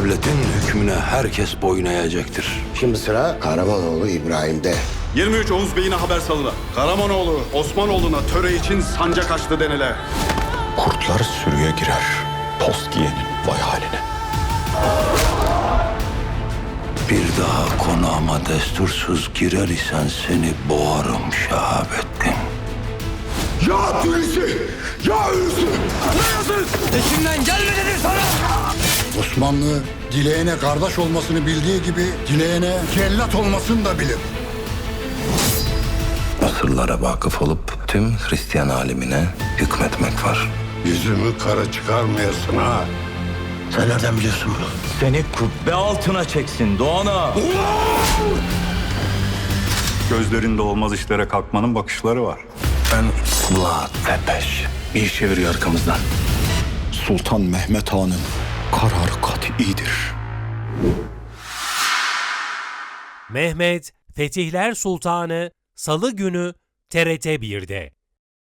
devletin hükmüne herkes boyun eğecektir. Şimdi sıra Kahramanoğlu İbrahim'de. 23 Oğuz Bey'ine haber salına. Karamanoğlu Osmanoğlu'na töre için sancak açtı denile. Kurtlar sürüye girer. Post giyenin vay haline. Bir daha konağıma destursuz girer isen seni boğarım Şahabettin. Ya birisi! Ya ölüsü! Osmanlı dileğine kardeş olmasını bildiği gibi dileğine cellat olmasını da bilir. Asırlara vakıf olup tüm Hristiyan alemine hükmetmek var. Yüzümü kara çıkarmayasın ha. Sen nereden biliyorsun bunu? Seni kubbe altına çeksin Doğan'a. Gözlerinde olmaz işlere kalkmanın bakışları var. Ben Vlad Tepeş. Bir iş çeviriyor arkamızdan. Sultan Mehmet Han'ın kararı kat'idir. Mehmet Fetihler Sultanı Salı günü TRT 1'de.